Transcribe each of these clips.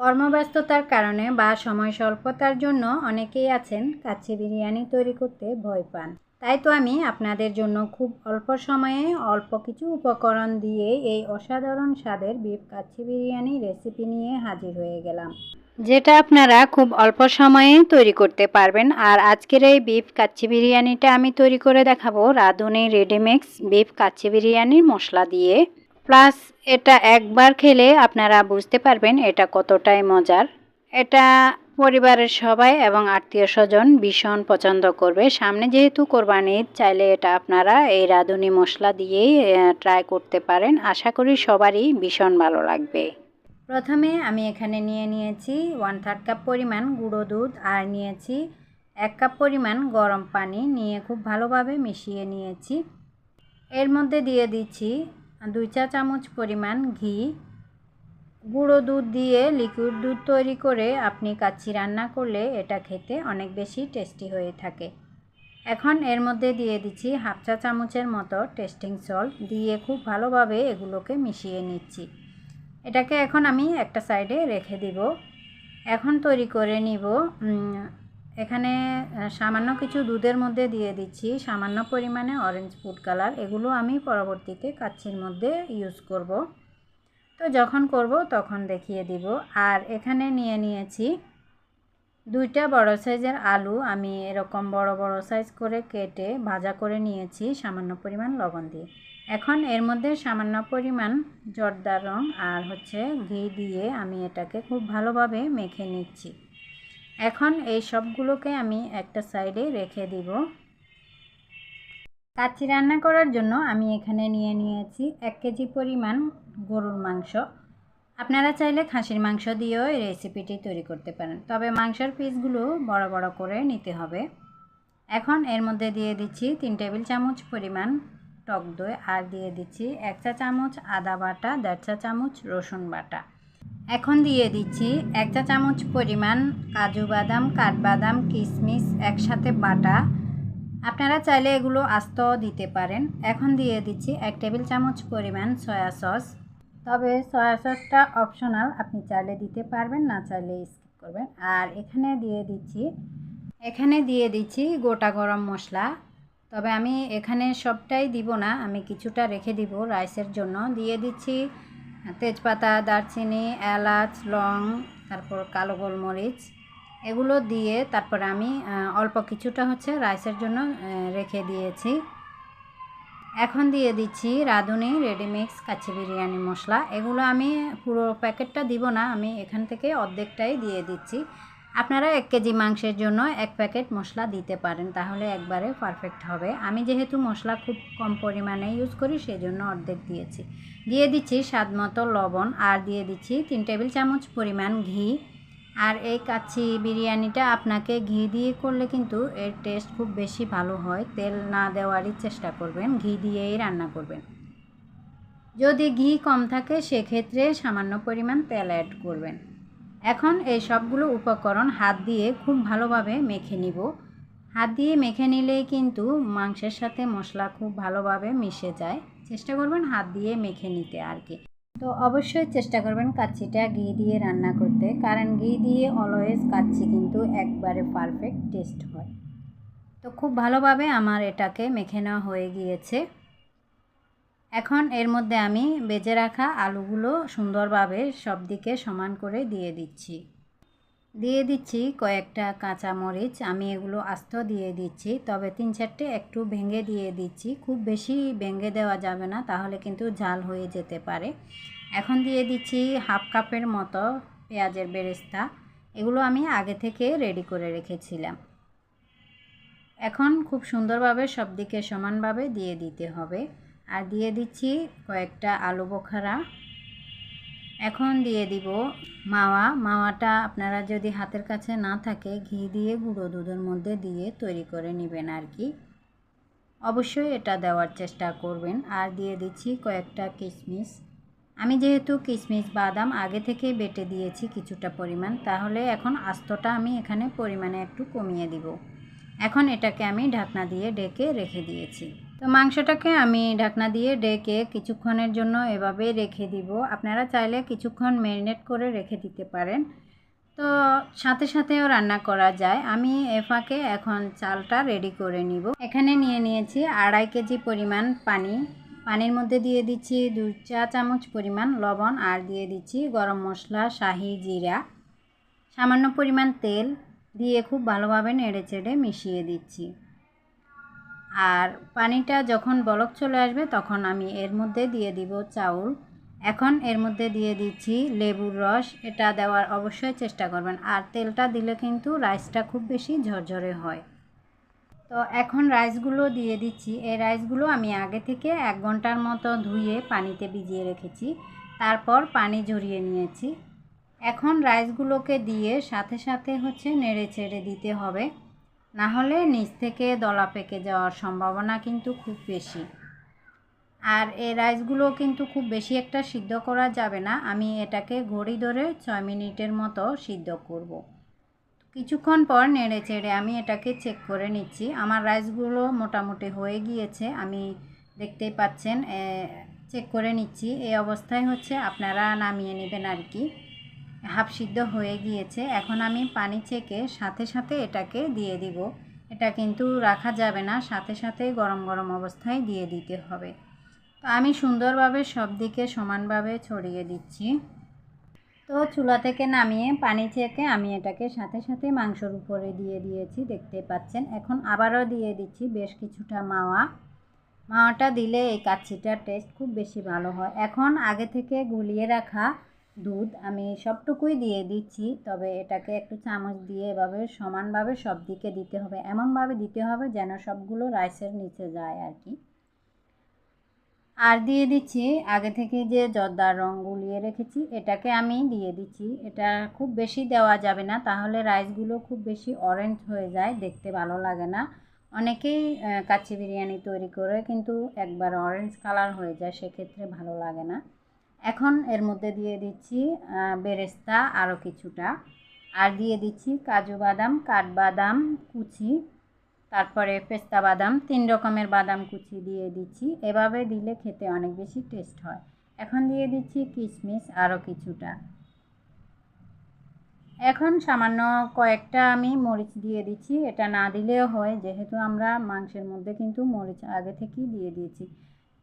কর্মব্যস্ততার কারণে বা সময় স্বল্পতার জন্য অনেকেই আছেন কাচ্চি বিরিয়ানি তৈরি করতে ভয় পান। তাই তো আমি আপনাদের জন্য খুব অল্প সময়ে অল্প কিছু উপকরণ দিয়ে এই অসাধারণ স্বাদের বিফ কাচ্চি বিরিয়ানি রেসিপি নিয়ে হাজির হয়ে গেলাম। যেটা আপনারা খুব অল্প সময়ে তৈরি করতে পারবেন আর আজকের এই বিফ কাচ্চি বিরিয়ানিটা আমি তৈরি করে দেখাবো রাঁধুনি রেডিমিক্স বিফ কাচ্চি বিরিয়ানির মশলা দিয়ে। প্লাস এটা একবার খেলে আপনারা বুঝতে পারবেন এটা কতটাই মজার। এটা পরিবারের সবাই এবং আত্মীয় স্বজন ভীষণ পছন্দ করবে। সামনে যেহেতু কোরবানি, চাইলে এটা আপনারা এই রাঁধুনি মশলা দিয়েই ট্রাই করতে পারেন। আশা করি সবারই ভীষণ ভালো লাগবে। প্রথমে আমি এখানে নিয়ে নিয়েছি ওয়ান থার্ড কাপ পরিমাণ গুঁড়ো দুধ আর নিয়েছি এক কাপ পরিমাণ গরম পানি। নিয়ে খুব ভালোভাবে মিশিয়ে নিয়েছি। এর মধ্যে দিয়ে দিচ্ছি দুই চা চামচ পরিমাণ ঘি, গুঁড়ো দুধ দিয়ে লিকুইড দুধ তৈরি করে আপনি কাচ্চি রান্না করলে এটা খেতে অনেক বেশি টেস্টি হয়ে থাকে। এখন এর মধ্যে দিয়ে দিচ্ছি হাফ চা চামচের মতো টেস্টিং সল্ট দিয়ে খুব ভালোভাবে এগুলোকে মিশিয়ে নিচ্ছি। এটাকে এখন আমি একটা সাইডে রেখে দিব। এখন তৈরি করে নিব এখানে সামান্য কিছু দুধের মধ্যে দিয়ে দিচ্ছি। সামান্য পরিমাণে অরেঞ্জ ফুড কালার এগুলো আমি পরবর্তীতে কাচ্ছির মধ্যে ইউজ করব। তো যখন করব তখন দেখিয়ে দিব। আর এখানে নিয়ে নিয়েছি দুইটা বড় সাইজের আলু। আমি এরকম বড় বড় সাইজ করে কেটে ভাজা করে নিয়েছি সামান্য পরিমাণ লবণ দিয়ে। এখন এর মধ্যে সামান্য পরিমাণ জর্দার রং আর হচ্ছে ঘি দিয়ে আমি এটাকে খুব ভালোভাবে মেখে নিচ্ছি। এখন এই সবগুলোকে আমি একটা সাইডে রেখে দিব। কাচ্চি রান্না করার জন্য আমি এখানে নিয়ে নিয়েছি এক কেজি পরিমাণ গরুর মাংস। আপনারা চাইলে খাসির মাংস দিয়েও এই রেসিপিটি তৈরি করতে পারেন, তবে মাংসের পিসগুলো বড় বড় করে নিতে হবে। এখন এর মধ্যে দিয়ে দিচ্ছি তিন টেবিল চামচ পরিমাণ টক দই আর দিয়ে দিচ্ছি এক চা চামচ আদা বাটা, দেড় চা চামচ রসুন বাটা। এখন দিয়ে দিচ্ছি এক চা চামচ পরিমাণ কাজু বাদাম, কাঠবাদাম, কিশমিশ, একসাথে বাটা। আপনারা চাইলে এগুলো আস্তও দিতে পারেন। এখন দিয়ে দিচ্ছি এক টেবিল চামচ পরিমাণ সয়া সস। তবে সয়া সসটা অপশনাল, আপনি চাইলে দিতে পারবেন, না চাইলে স্কিপ করবেন। আর এখানে দিয়ে দিচ্ছি, এখানে দিয়ে দিচ্ছি গোটা গরম মশলা। তবে আমি এখানে সবটাই দিব না, আমি কিছুটা রেখে দিব রাইসের জন্য। দিয়ে দিচ্ছি তেজপাতা, দারচিনি, এলাচ, লং, তারপর কালো গোলমরিচ, এগুলো দিয়ে তারপর আমি অল্প কিছুটা হচ্ছে রাইসের জন্য রেখে দিয়েছি। এখন দিয়ে দিচ্ছি রাঁধুনি রেডিমিক্স কাচ্চি বিরিয়ানি মশলা। এগুলো আমি পুরো প্যাকেটটা দিব না, আমি এখান থেকে অর্ধেকটাই দিয়ে দিচ্ছি। আপনারা এক কেজি মাংসের জন্য এক প্যাকেট মশলা দিতে পারেন, তাহলে একবারে পারফেক্ট হবে। আমি যেহেতু মশলা খুব কম পরিমাণে ইউজ করি, সেজন্য অর্ধেক দিয়েছি। দিয়ে দিচ্ছি স্বাদ মতো লবণ, আর দিয়ে দিচ্ছি তিন টেবিল চামচ পরিমাণ ঘি। আর এই কাচ্ছি বিরিয়ানিটা আপনাকে ঘি দিয়ে করলে কিন্তু এর টেস্ট খুব বেশি ভালো হয়। তেল না দেওয়ারই চেষ্টা করবেন, ঘি দিয়েই রান্না করবেন। যদি ঘি কম থাকে, সেক্ষেত্রে সামান্য পরিমাণ তেল অ্যাড করবেন। এখন এই সবগুলো উপকরণ হাত দিয়ে খুব ভালোভাবে মেখে নিব। হাত দিয়ে মেখে নিলেই কিন্তু মাংসের সাথে মশলা খুব ভালোভাবে মিশে যায়। চেষ্টা করবেন হাত দিয়ে মেখে নিতে আর কি। তো অবশ্যই চেষ্টা করবেন কাচ্চিটা ঘি দিয়ে রান্না করতে, কারণ ঘি দিয়ে অলওয়েজ কাচ্চি কিন্তু একবারে পারফেক্ট টেস্ট হয়। তো খুব ভালোভাবে আমার এটাকে মেখে নেওয়া হয়ে গিয়েছে। এখন এর মধ্যে আমি বেজে রাখা আলুগুলো সুন্দরভাবে সব দিকে সমান করে দিয়ে দিচ্ছি। দিয়ে দিচ্ছি কয়েকটা কাঁচা মরিচ আমি এগুলো আস্ত দিয়ে দিচ্ছি, তবে তিন চারটে একটু ভেঙে দিয়ে দিচ্ছি। খুব বেশি ভেঙে দেওয়া যাবে না, তাহলে কিন্তু ঝাল হয়ে যেতে পারে। এখন দিয়ে দিচ্ছি হাফ কাপের মতো পেঁয়াজের বেরেস্তা, এগুলো আমি আগে থেকে রেডি করে রেখেছিলাম। এখন খুব সুন্দরভাবে সব দিকে সমানভাবে দিয়ে দিতে হবে। আর দিয়ে দিচ্ছি কয়েকটা আলু বোখারা। এখন দিয়ে দিব মাওয়া। মাওয়াটা আপনারা যদি হাতের কাছে না থাকে, ঘি দিয়ে গুঁড়ো দুধের মধ্যে দিয়ে তৈরি করে নেবেন আর কি। অবশ্যই এটা দেওয়ার চেষ্টা করবেন। আর দিয়ে দিচ্ছি কয়েকটা কিশমিশ। আমি যেহেতু কিশমিশ বাদাম আগে থেকে বেটে দিয়েছি কিছুটা পরিমাণ, তাহলে এখন আস্তটা আমি এখানে পরিমাণে একটু কমিয়ে দিব। এখন এটাকে আমি ঢাকনা দিয়ে ডেকে রেখে দিয়েছি। তো মাংসটাকে আমি ঢাকনা দিয়ে ডেকে কিছুক্ষণের জন্য এভাবে রেখে দিব। আপনারা চাইলে কিছুক্ষণ ম্যারিনেট করে রেখে দিতে পারেন। তো সাথে সাথেও রান্না করা যায়। আমি এফাকে এখন চালটা রেডি করে নিব। এখানে নিয়ে নিয়েছি আড়াই কেজি পরিমাণ পানি। পানির মধ্যে দিয়ে দিচ্ছি দু চা চামচ পরিমাণ লবণ আর দিয়ে দিচ্ছি গরম মশলা, শাহি, জিরা। সামান্য পরিমাণ তেল দিয়ে খুব ভালোভাবে নেড়ে চেড়ে মিশিয়ে দিচ্ছি। আর পানিটা যখন বলক চলে আসবে তখন আমি এর মধ্যে দিয়ে দিব চাউল। এখন এর মধ্যে দিয়ে দিচ্ছি লেবুর রস, এটা দেওয়ার অবশ্যই চেষ্টা করবেন। আর তেলটা দিলে কিন্তু রাইসটা খুব বেশি ঝরঝরে হয়। তো এখন রাইসগুলো দিয়ে দিচ্ছি। এই রাইসগুলো আমি আগে থেকে এক ঘণ্টার মতো ধুয়ে পানিতে ভিজিয়ে রেখেছি। তারপর পানি ঝরিয়ে নিয়েছি। এখন রাইসগুলোকে দিয়ে সাথে সাথে হচ্ছে নেড়ে ছেড়ে দিতে হবে। না হলে নিচ থেকে দলা পেকে যাওয়ার সম্ভাবনা কিন্তু খুব বেশি। আর এই রাইসগুলো কিন্তু খুব বেশি একটা সিদ্ধ করা যাবে না। আমি এটাকে ঘড়ি ধরে ছয় মিনিটের মতো সিদ্ধ করব। কিছুক্ষণ পর নেড়ে চেড়ে আমি এটাকে চেক করে নিচ্ছি। আমার রাইসগুলো মোটামুটি হয়ে গিয়েছে। আমি দেখতেই পাচ্ছেন চেক করে নিচ্ছি। এই অবস্থায় হচ্ছে আপনারা নামিয়ে নেবেন আর কি। হাফ সিদ্ধ হয়ে গিয়েছে। এখন আমি পানি চেকে সাথে সাথে এটাকে দিয়ে দিব। এটা কিন্তু রাখা যাবে না, সাথে সাথে গরম গরম অবস্থায় দিয়ে দিতে হবে। তো আমি সুন্দরভাবে সব দিকে সমানভাবে ছড়িয়ে দিচ্ছি। তো চুলা থেকে নামিয়ে পানি চেকে আমি এটাকে সাথে সাথে মাংসর উপরে দিয়ে দিয়েছি, দেখতে পাচ্ছেন। এখন আবারও দিয়ে দিচ্ছি বেশ কিছুটা মাওয়া। মাওয়াটা দিলে এই কাচ্ছিটার টেস্ট খুব বেশি ভালো হয়। এখন আগে থেকে গুলিয়ে রাখা দুধ আমি সবটুকুই দিয়ে দিচ্ছি, তবে এটাকে একটু চামচ দিয়ে এভাবে সমানভাবে সব দিকে দিতে হবে, এমনভাবে দিতে হবে যেন সবগুলো রাইসের নিচে যায় আর কি। আর দিয়ে দিচ্ছি, আগে থেকে যে জর্দার রং গুলিয়ে রেখেছি, এটাকে আমি দিয়ে দিচ্ছি। এটা খুব বেশি দেওয়া যাবে না, তাহলে রাইসগুলো খুব বেশি অরেঞ্জ হয়ে যায়, দেখতে ভালো লাগে না। অনেকেই কাচ্চি বিরিয়ানি তৈরি করে কিন্তু একবার অরেঞ্জ কালার হয়ে যায়, সেক্ষেত্রে ভালো লাগে না। এখন এর মধ্যে দিয়ে দিচ্ছি বেরেস্তা আরও কিছুটা। আর দিয়ে দিচ্ছি কাজু বাদাম, কাঠবাদাম কুচি, তারপরে পেস্তা বাদাম, তিন রকমের বাদাম কুচি দিয়ে দিচ্ছি। এভাবে দিলে খেতে অনেক বেশি টেস্ট হয়। এখন দিয়ে দিচ্ছি কিশমিশ আরও কিছুটা। এখন সামান্য কয়েকটা আমি মরিচ দিয়ে দিচ্ছি। এটা না দিলেও হয়, যেহেতু আমরা মাংসের মধ্যে কিন্তু মরিচ আগে থেকেই দিয়ে দিয়েছি।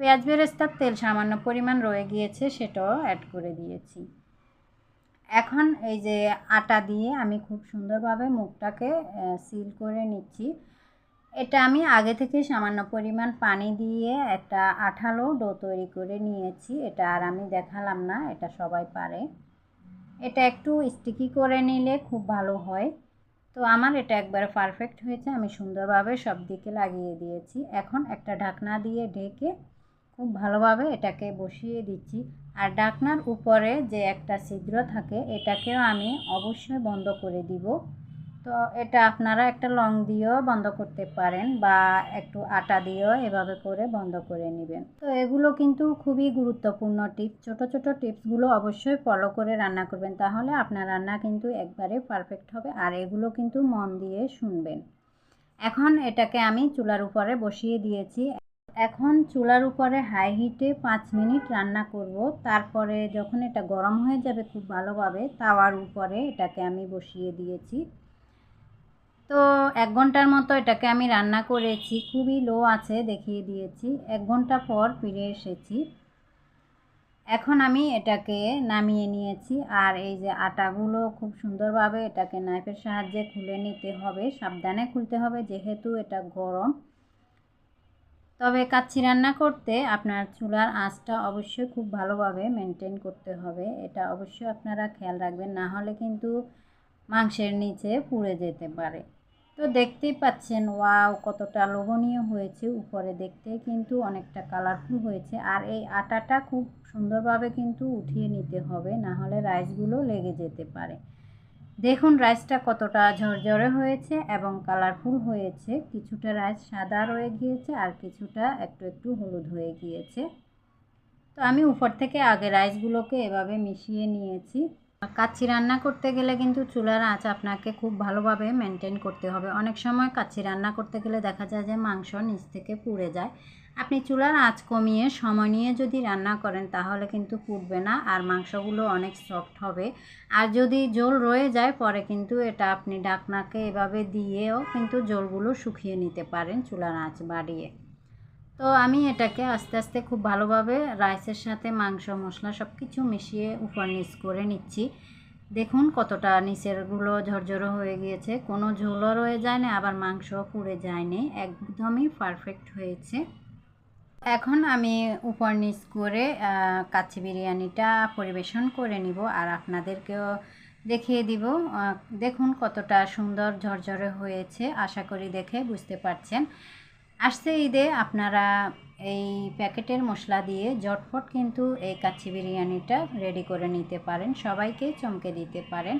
পেঁয়াজ বেরেস্তার তেল সামান্য পরিমাণ রয়ে গিয়েছে, সেটাও অ্যাড করে দিয়েছি। এখন এই যে আটা দিয়ে আমি খুব সুন্দরভাবে মুখটাকে সিল করে নিচ্ছি। এটা আমি আগে থেকে সামান্য পরিমাণ পানি দিয়ে একটা আঠালো ডো তৈরি করে নিয়েছি। এটা আর আমি দেখালাম না, এটা সবাই পারে। এটা একটু স্টিকি করে নিলে খুব ভালো হয়। তো আমার এটা একবারে পারফেক্ট হয়েছে, আমি সুন্দরভাবে সব দিকে লাগিয়ে দিয়েছি। এখন একটা ঢাকনা দিয়ে ঢেকে খুব ভালোভাবে এটাকে বসিয়ে দিচ্ছি। আর ডাকনার উপরে যে একটা ছিদ্র থাকে, এটাকেও আমি অবশ্যই বন্ধ করে দিব। তো এটা আপনারা একটা লং দিয়েও বন্ধ করতে পারেন বা একটু আটা দিয়েও এভাবে করে বন্ধ করে নেবেন। তো এগুলো কিন্তু খুবই গুরুত্বপূর্ণ টিপস। ছোট ছোট টিপসগুলো অবশ্যই ফলো করে রান্না করবেন, তাহলে আপনার রান্না কিন্তু একবারে পারফেক্ট হবে। আর এগুলো কিন্তু মন দিয়ে শুনবেন। এখন এটাকে আমি চুলার উপরে বসিয়ে দিয়েছি। এখন চুলার উপরে হাই হিটে পাঁচ মিনিট রান্না করব। তারপরে যখন এটা গরম হয়ে যাবে খুব ভালোভাবে, তাওয়ার উপরে এটাকে আমি বসিয়ে দিয়েছি। তো এক ঘণ্টার মতো এটাকে আমি রান্না করেছি। খুবই লো আছে দেখিয়ে দিয়েছি। এক ঘণ্টা পর ফিরে এসেছি। এখন আমি এটাকে নামিয়ে নিয়েছি। আর এই যে আটাগুলো খুব সুন্দরভাবে এটাকে নাইফের সাহায্যে খুলে নিতে হবে। সাবধানে খুলতে হবে যেহেতু এটা গরম। তবে কাচ্চি রান্না করতে আপনার চুলার আঁচটা অবশ্যই খুব ভালোভাবে মেনটেন করতে হবে। এটা অবশ্যই আপনারা খেয়াল রাখবেন, না হলে কিন্তু মাংসের নিচে পুড়ে যেতে পারে। তো দেখতেই পাচ্ছেন, ওয়াও, কতটা লোভনীয় হয়েছে উপরে দেখতে, কিন্তু অনেকটা কালারফুল হয়েছে। আর এই আটাটা খুব সুন্দরভাবে কিন্তু উঠিয়ে নিতে হবে, না হলে রাইসগুলো লেগে যেতে পারে। দেখুন, রাইসটা কতটা ঝরঝরে হয়েছে এবং কালারফুল হয়েছে। কিছুটা রাইস সাদা রয়ে গিয়েছে আর কিছুটা একটু একটু হলুদ হয়ে গিয়েছে। তো আমি উপর থেকে আগে রাইসগুলোকে এভাবে মিশিয়ে নিয়েছি। কাচ্চি রান্না করতে গেলে কিন্তু চুলার আঁচ আপনাকে খুব ভালোভাবে মেনটেন করতে হবে। অনেক সময় কাচ্চি রান্না করতে গেলে দেখা যায় যে মাংস নিচ থেকে পুড়ে যায়। আপনি চুলার আঁচ কমিয়ে সময় নিয়ে যদি রান্না করেন, তাহলে কিন্তু ফুটবে না আর মাংসগুলো অনেক সফট হবে। আর যদি জল রয়ে যায়, পরে কিন্তু এটা আপনি ডাকনাকে এভাবে দিয়েও কিন্তু জলগুলো শুকিয়ে নিতে পারেন চুলার আঁচ বাড়িয়ে। তো আমি এটাকে আস্তে আস্তে খুব ভালোভাবে রাইসের সাথে মাংস, মশলা সব কিছু মিশিয়ে উপর নিচ করে নিচ্ছি। দেখুন কতটা নিচেরগুলো ঝরঝরো হয়ে গিয়েছে। কোনো ঝোলও রয়ে যায় না, আবার মাংস পুড়ে যায়নি। একদমই পারফেক্ট হয়েছে। এখন আমি উপর নিচ করে কাচ্চি বিরিয়ানিটা পরিবেশন করে নিব আর আপনাদেরকেও দেখিয়ে দিব। দেখুন কতটা সুন্দর ঝরঝরে হয়েছে, আশা করি দেখে বুঝতে পারছেন। আসছে ঈদে আপনারা এই প্যাকেটের মশলা দিয়ে জটফট কিন্তু এই কাচ্চি বিরিয়ানিটা রেডি করে নিতে পারেন, সবাইকে চমকে দিতে পারেন।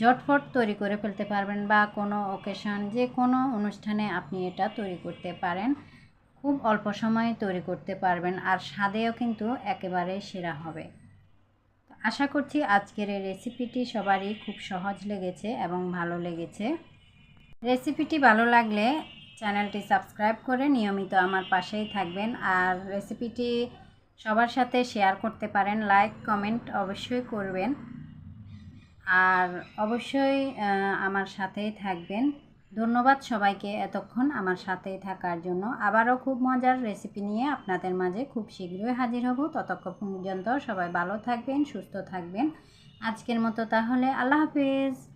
জটফট তৈরি করে ফেলতে পারবেন বা কোনো ওকেশন যে কোনো অনুষ্ঠানে আপনি এটা তৈরি করতে পারেন। খুব অল্প সময়ে তৈরি করতে পারবেন আর স্বাদেও কিন্তু একেবারে সেরা হবে। আশা করছি আজকের এই রেসিপিটি সবারই খুব সহজ লেগেছে এবং ভালো লেগেছে। রেসিপিটি ভালো লাগলে চ্যানেলটি সাবস্ক্রাইব করে নিয়মিত আমার পাশেই থাকবেন আর রেসিপিটি সবার সাথে শেয়ার করতে পারেন লাইক কমেন্ট অবশ্যই করবেন। আর অবশ্যই আমার সাথেই থাকবেন। ধন্যবাদ সবাইকে এতক্ষণ আমার সাথে থাকার জন্য। আবারও খুব মজার রেসিপি নিয়ে আপনাদের মাঝে খুব শীঘ্রই হাজির হব। ততক্ষণ পর্যন্ত সবাই ভালো থাকবেন, সুস্থ থাকবেন। আজকের মতো তাহলে আল্লাহ হাফিজ।